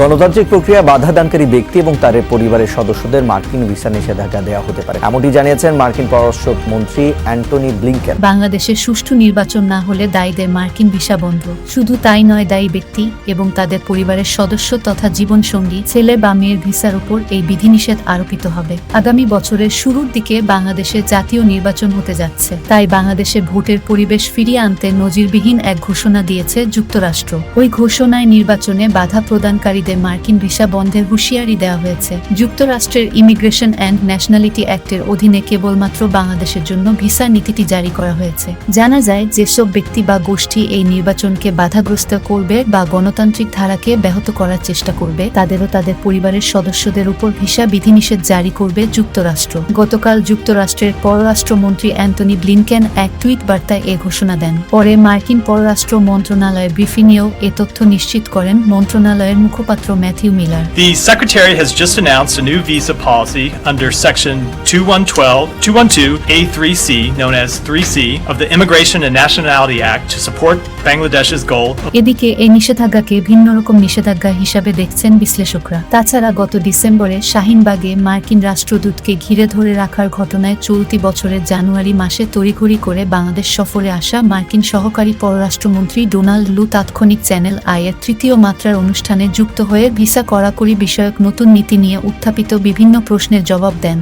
গণতান্ত্রিক প্রক্রিয়া বাধা দানকারী ব্যক্তি এবং তার পরিবারের সদস্যদের মার্কিন ভিসা নিষেধাজ্ঞা দেওয়া হতে পারে। এমনটি জানিয়েছেন মার্কিন পররাষ্ট্র মন্ত্রী অ্যান্টনি ব্লিংকেন। বাংলাদেশে সুষ্ঠু নির্বাচন না হলে দায়ীদের মার্কিন ভিসা বন্ধ। শুধু তাই নয়, দায়ী ব্যক্তি এবং তাদের পরিবারের সদস্য তথা জীবনসঙ্গী, ছেলে বা মেয়ের ভিসার উপর এই বিধিনিষেধ আরোপিত হবে। আগামী বছরের শুরুর দিকে বাংলাদেশে জাতীয় নির্বাচন হতে যাচ্ছে। তাই বাংলাদেশে ভোটের পরিবেশ ফিরিয়ে আনতে নজিরবিহীন এক ঘোষণা দিয়েছে যুক্তরাষ্ট্র। ওই ঘোষণায় নির্বাচনে বাধা প্রদানকারীদের মার্কিন ভিসা বন্ধের হুঁশিয়ারি দেওয়া হয়েছে। যুক্তরাষ্ট্রের ইমিগ্রেশন অ্যান্ড ন্যাশনালিটি অ্যাক্টের অধীনে কেবলমাত্র বাংলাদেশের জন্য ভিসা নীতিটি জারি করা হয়েছে। জানা যায়, যেসব ব্যক্তি বা গোষ্ঠী এই নির্বাচনকে বাধাগ্রস্ত করবে বা গণতান্ত্রিক ধারাকে ব্যাহত করার চেষ্টা করবে, তাদেরও তাদের পরিবারের সদস্যদের উপর ভিসা বিধিনিষেধ জারি করবে যুক্তরাষ্ট্র। গতকাল যুক্তরাষ্ট্রের পররাষ্ট্রমন্ত্রী অ্যান্টনি ব্লিনকেন এক টুইট বার্তায় এ ঘোষণা দেন। পরে মার্কিন পররাষ্ট্র মন্ত্রণালয়ের ব্রিফিংয়েও এ তথ্য নিশ্চিত করেন। মন্ত্রণালয়ের মুখপাত্র Matthew Miller. The Secretary has just announced a new visa policy under Section 2112, 212A3C, known as 3C, of the Immigration and Nationality Act to support Bangladesh's goal এদিকে এই নিষেধাজ্ঞাকে ভিন্ন রকম নিষেধাজ্ঞা হিসাবে দেখছেন বিশ্লেষকরা। তাছাড়া গত ডিসেম্বরে শাহিনবাগে মার্কিন রাষ্ট্রদূতকে ঘিরে ধরে রাখার ঘটনায় চলতি বছরের জানুয়ারি মাসে তড়িঘড়ি করে বাংলাদেশ সফরে আসা মার্কিন সহকারী পররাষ্ট্রমন্ত্রী ডোনাল্ড লু তাৎক্ষণিক চ্যানেল আইয়ের তৃতীয় মাত্রার অনুষ্ঠানে যুক্ত হয়ে ভিসা কড়াকড়ি বিষয়ক নতুন নীতি নিয়ে উত্থাপিত বিভিন্ন প্রশ্নের জবাব দেন.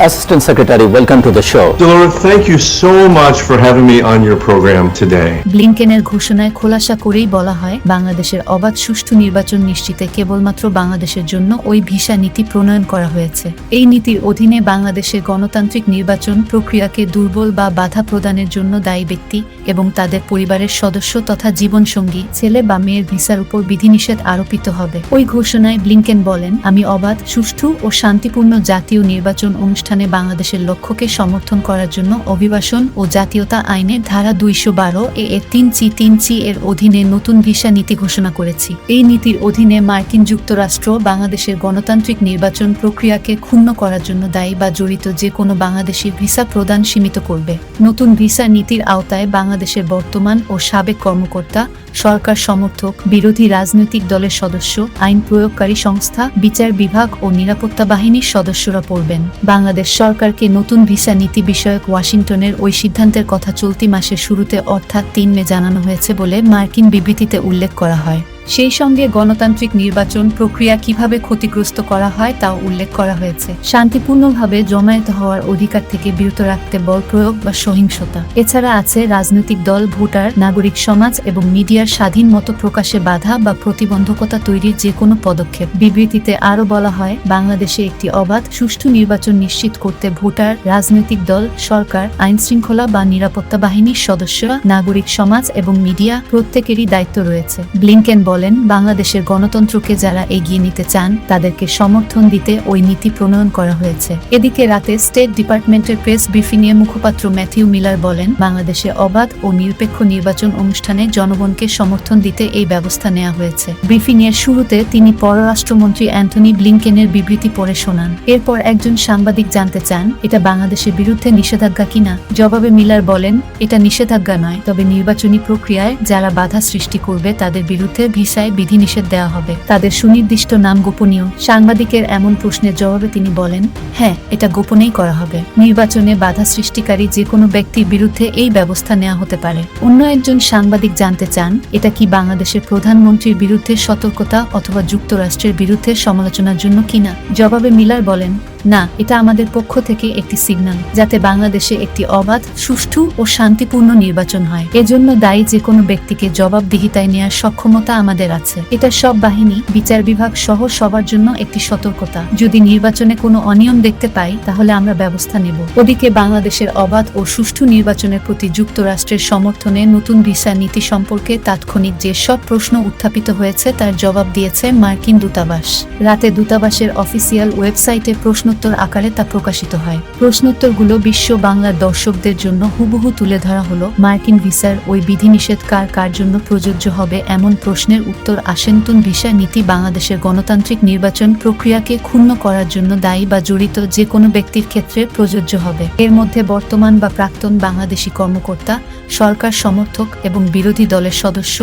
Assistant Secretary, welcome to the show. Delora, thank you so much for having me on your program today. ব্লিংকেনের ঘোষণায় খোলাসা করেই বলা হয় বাংলাদেশের অবাধ সুষ্ঠু নির্বাচন নিশ্চিতে কেবলমাত্র বাংলাদেশের জন্য ওই ভিসা নীতি প্রণয়ন করা হয়েছে এই নীতির অধীনে বাংলাদেশের গণতান্ত্রিক নির্বাচন প্রক্রিয়াকে দুর্বল বা বাধা প্রদানের জন্য দায়ী ব্যক্তি এবং তাদের পরিবারের সদস্য তথা জীবনসঙ্গী ছেলে বা মেয়ের ভিসার উপর বিধিনিষেধ আরোপিত হবে ওই ঘোষণায় ব্লিংকেন বলেন, আমি অবাধ, সুষ্ঠু ও শান্তিপূর্ণ জাতীয় নির্বাচন অনুষ্ঠানে বাংলাদেশের লক্ষ্যকে সমর্থন করার জন্য অভিবাসন ও জাতীয়তা আইনের ধারা দুইশো বারো এ তিন চি তিন চি এর অধীনে নতুন ভিসা নীতি ঘোষণা করেছি। এই নীতির অধীনে মার্কিন যুক্তরাষ্ট্র বাংলাদেশের গণতান্ত্রিক নির্বাচন প্রক্রিয়াকে ক্ষুণ্ণ করার জন্য দায়ী বা জড়িত যে কোনো বাংলাদেশি ভিসা প্রদান সীমিত করবে। নতুন ভিসা নীতির আওতায় বাংলাদেশের বর্তমান ও সাবেক কর্মকর্তা সরকার সমর্থক, বিরোধী রাজনৈতিক দলের সদস্য, আইন প্রয়োগকারী সংস্থা, বিচার বিভাগ ও নিরাপত্তা বাহিনীর সদস্যরা পড়বেন। বাংলাদেশ সরকারকে নতুন ভিসা নীতি বিষয়ক ওয়াশিংটনের ওই সিদ্ধান্তের কথা চলতি মাসের শুরুতে অর্থাৎ তিন মে জানানো হয়েছে বলে মার্কিন বিবৃতিতে উল্লেখ করা হয়। সেই সঙ্গে গণতান্ত্রিক নির্বাচন প্রক্রিয়া কীভাবে ক্ষতিগ্রস্ত করা হয় তাও উল্লেখ করা হয়েছে। শান্তিপূর্ণভাবে জমায়েত হওয়ার অধিকার থেকে বিরত রাখতে বল প্রয়োগ বা সহিংসতা। এছাড়া আছে রাজনৈতিক দল, ভোটার, নাগরিক সমাজ এবং মিডিয়ার স্বাধীন মতো প্রকাশে বাধা বা প্রতিবন্ধকতা তৈরির যে কোনো পদক্ষেপ। বিবৃতিতে আরও বলা হয়, বাংলাদেশে একটি অবাধ, সুষ্ঠু নির্বাচন নিশ্চিত করতে ভোটার, রাজনৈতিক দল, সরকার আইন শৃঙ্খলা বা নিরাপত্তা বাহিনীর সদস্যরা, নাগরিক সমাজ এবং মিডিয়া প্রত্যেকেরই দায়িত্ব রয়েছে। ব্লিংকেন বলেন, বাংলাদেশের গণতন্ত্রকে যারা এগিয়ে নিতে চান, তাদেরকে সমর্থন দিতে ওই নীতি প্রণয়ন করা হয়েছে। এদিকে রাতে স্টেট ডিপার্টমেন্টের প্রেস ব্রিফিংয়ে মুখপাত্র ম্যাথিউ মিলার বলেন, বাংলাদেশে অবাধ ও নিরপেক্ষ নির্বাচন অনুষ্ঠানে জনগণকে সমর্থন দিতে এই ব্যবস্থা নেওয়া হয়েছে। ব্রিফিং এর শুরুতে তিনি পররাষ্ট্রমন্ত্রী অ্যান্টনি ব্লিংকেনের বিবৃতি পড়ে শোনান। এরপর একজন সাংবাদিক জানতে চান, এটা বাংলাদেশের বিরুদ্ধে নিষেধাজ্ঞা কিনা? জবাবে মিলার বলেন, এটা নিষেধাজ্ঞা নয়, তবে নির্বাচনী প্রক্রিয়ায় যারা বাধা সৃষ্টি করবে তাদের বিরুদ্ধে ভিসায় বিধিনিষেধ দেওয়া হবে। তাদের সুনির্দিষ্ট নাম গোপনীয়। সাংবাদিকের এমন প্রশ্নের জবাবে তিনি বলেন হ্যাঁ এটা গোপনেই করা হবে। নির্বাচনে বাধা সৃষ্টিকারী যে কোনো ব্যক্তির বিরুদ্ধে এই ব্যবস্থা নেওয়া হতে পারে। অন্য একজন সাংবাদিক জানতে চান, এটা কি বাংলাদেশের প্রধানমন্ত্রীর বিরুদ্ধে সতর্কতা অথবা যুক্তরাষ্ট্রের বিরুদ্ধে সমালোচনার জন্য কিনা? জবাবে মিলার বলেন না, এটা আমাদের পক্ষ থেকে একটি সিগন্যাল যাতে বাংলাদেশে একটি অবাধ, সুষ্ঠু ও শান্তিপূর্ণ নির্বাচন হয়। এজন্য দায়ী যে কোনো ব্যক্তিকে জবাবদিহিতায় নেওয়ার সক্ষমতা আমাদের আছে। এটা সব বাহিনী, বিচার বিভাগ সহ সবার জন্য একটি সতর্কতা। যদি নির্বাচনে কোনো অনিয়ম দেখতে পাই, তাহলে আমরা ব্যবস্থা নেব। ওদিকে বাংলাদেশের অবাধ ও সুষ্ঠু নির্বাচনের প্রতি যুক্তরাষ্ট্রের সমর্থনে নতুন ভিসা নীতি সম্পর্কে তাৎক্ষণিক যে সব প্রশ্ন উত্থাপিত হয়েছে, তার জবাব দিয়েছে মার্কিন দূতাবাস। রাতে দূতাবাসের অফিসিয়াল ওয়েবসাইটে প্রশ্ন প্রশ্নোত্তর আকারে তা প্রকাশিত হয়। প্রশ্নোত্তরগুলো বিশ্ব বাংলার দর্শকদের জন্য হুবহু তুলে ধরা হলো মার্কিন ভিসার ওই বিধিনিষেধ কার কার জন্য প্রযোজ্য হবে এমন প্রশ্নের উত্তর আসেন্তন ভিসা নীতি বাংলাদেশের গণতান্ত্রিক নির্বাচন প্রক্রিয়াকে ক্ষুণ্ণ করার জন্য দায়ী বা জড়িত যে কোনো ব্যক্তির ক্ষেত্রে প্রযোজ্য হবে। এর মধ্যে বর্তমান বা প্রাক্তন বাংলাদেশি কর্মকর্তা, সরকার সমর্থক এবং বিরোধী দলের সদস্য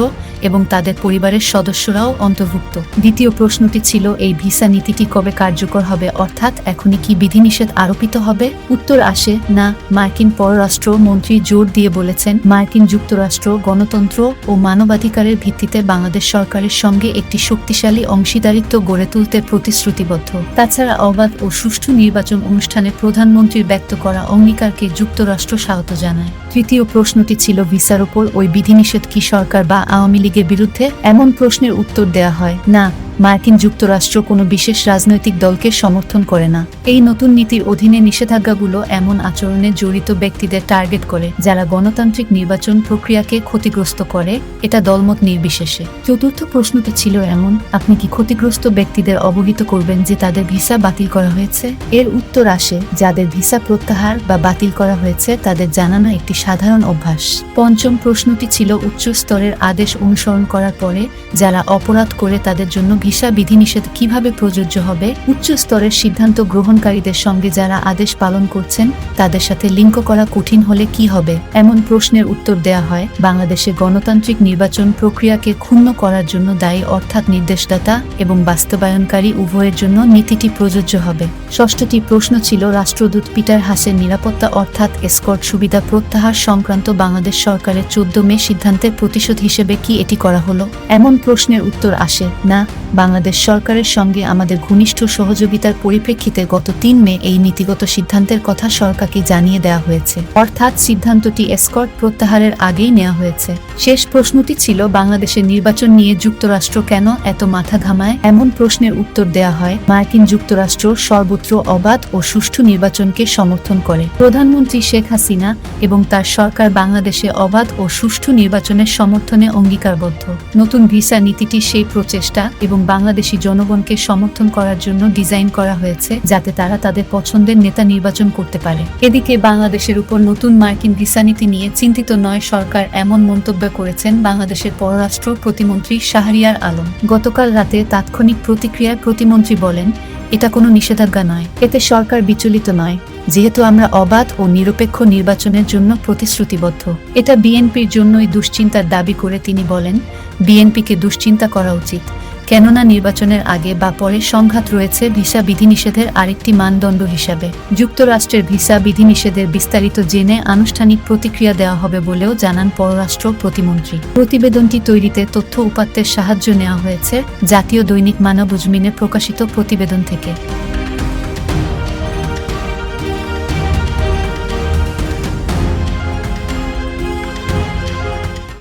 এবং তাদের পরিবারের সদস্যরাও অন্তর্ভুক্ত। দ্বিতীয় প্রশ্নটি ছিল, এই ভিসা নীতিটি কবে কার্যকর হবে? অর্থাৎ এখনই কি বিধিনিষেধ আরোপিত হবে? উত্তর আসে, না, মার্কিন পররাষ্ট্র মন্ত্রী জোর দিয়ে বলেছেন, মার্কিন যুক্তরাষ্ট্র, গণতন্ত্র ও মানবাধিকারের ভিত্তিতে বাংলাদেশ সরকারের সঙ্গে একটি শক্তিশালী অংশীদারিত্ব গড়ে তুলতে প্রতিশ্রুতিবদ্ধ। তাছাড়া অবাধ ও সুষ্ঠু নির্বাচন অনুষ্ঠানে প্রধানমন্ত্রীর ব্যক্ত করা অঙ্গীকারকে যুক্তরাষ্ট্র স্বাগত জানায়। তৃতীয় প্রশ্নটি ছিল ভিসার ওপর ওই বিধিনিষেধ কি সরকার বা আওয়ামী লীগের বিরুদ্ধে? এমন প্রশ্নের উত্তর দেয়া হয়, না। মার্কিন যুক্তরাষ্ট্র কোনো বিশেষ রাজনৈতিক দলকে সমর্থন করে না। এই নতুন নীতির অধীনে নিষেধাজ্ঞাগুলো এমন আচরণে জড়িত ব্যক্তিদের টার্গেট করে, যারা গণতান্ত্রিক নির্বাচন প্রক্রিয়াকে ক্ষতিগ্রস্ত করে, এটা দলমত নির্বিশেষে। চতুর্থ প্রশ্নটি ছিল এমন, আপনি কি ক্ষতিগ্রস্ত ব্যক্তিদের অবহিত করবেন যে তাদের ভিসা বাতিল করা হয়েছে? এর উত্তর আসে, যাদের ভিসা প্রত্যাহার বা বাতিল করা হয়েছে তাদের জানানো একটি সাধারণ অভ্যাস। পঞ্চম প্রশ্নটি ছিল উচ্চ স্তরের আদেশ অনুসরণ করার পরে, যারা অপরাধ করে তাদের জন্য ভিসা বিধিনিষেধ কীভাবে প্রযোজ্য হবে? উচ্চ স্তরের সিদ্ধান্ত গ্রহণকারীদের সঙ্গে যারা আদেশ পালন করছেন, তাদের সাথে লিঙ্ক করা কঠিন হলে কি হবে? এমন প্রশ্নের উত্তর দেয়া হয়, বাংলাদেশে গণতান্ত্রিক নির্বাচন প্রক্রিয়াকে ক্ষুণ্ণ করার জন্য দায়ী অর্থাৎ নির্দেশদাতা এবং বাস্তবায়নকারী উভয়ের জন্য নীতিটি প্রযোজ্য হবে। ষষ্ঠটি প্রশ্ন ছিল রাষ্ট্রদূত পিটার হাসের নিরাপত্তা অর্থাৎ এসকর্ট সুবিধা প্রত্যাহার সংক্রান্ত বাংলাদেশ সরকারের চোদ্দ মে সিদ্ধান্তের প্রতিশোধ হিসেবে কি এটি করা হলো? এমন প্রশ্নের উত্তর আসে, না বাংলাদেশ সরকারের সঙ্গে আমাদের ঘনিষ্ঠ সহযোগিতার পরিপ্রেক্ষিতে গত তিন মে এই নীতিগত সিদ্ধান্তের কথা সরকারকে জানিয়ে দেওয়া হয়েছে। অর্থাৎ সিদ্ধান্তটি এসকর্ট প্রত্যাহারের আগেই নেওয়া হয়েছে। শেষ প্রশ্নটি ছিল, বাংলাদেশের নির্বাচন নিয়ে যুক্তরাষ্ট্র কেন এত মাথা ঘামায়? এমন প্রশ্নের উত্তর দেয়া হয়, মার্কিন যুক্তরাষ্ট্র সর্বত্র অবাধ ও সুষ্ঠু নির্বাচনকে সমর্থন করে। প্রধানমন্ত্রী শেখ হাসিনা এবং তার সরকার বাংলাদেশে অবাধ ও সুষ্ঠু নির্বাচনের সমর্থনে অঙ্গীকারবদ্ধ। নতুন ভিসা নীতিটি সেই প্রচেষ্টা এবং বাংলাদেশি জনগণকে সমর্থন করার জন্য ডিজাইন করা হয়েছে, যাতে তারা তাদের পছন্দের নেতা নির্বাচন করতে পারে। এদিকে বাংলাদেশের উপর নতুন মার্কিন ভিসা নীতি নিয়ে চিন্তিত নয় সরকার এমন মন্তব্য করেছেন বাংলাদেশের পররাষ্ট্র প্রতিমন্ত্রী শাহরিয়ার আলম। গতকাল রাতে তাৎক্ষণিক প্রতিক্রিয়ায় প্রতিমন্ত্রী বলেন, এটা কোনো নিষেধাজ্ঞা নয়। এতে সরকার বিচলিত নয়। যেহেতু আমরা অবাধ ও নিরপেক্ষ নির্বাচনের জন্য প্রতিশ্রুতিবদ্ধ। এটা বিএনপির জন্যই দুশ্চিন্তার দাবি করে তিনি বলেন, বিএনপিকে দুশ্চিন্তা করা উচিত। কেননা নির্বাচনের আগে বা পরে সংঘাত রয়েছে ভিসা বিধিনিষেধের আরেকটি মানদণ্ড হিসাবে। যুক্তরাষ্ট্রের ভিসা বিধিনিষেধের বিস্তারিত জেনে আনুষ্ঠানিক প্রতিক্রিয়া দেওয়া হবে বলেও জানান পররাষ্ট্র প্রতিমন্ত্রী। প্রতিবেদনটি তৈরিতে তথ্য উপাত্তের সাহায্য নেওয়া হয়েছে, জাতীয় দৈনিক মানব উজমিনে প্রকাশিত প্রতিবেদন থেকে।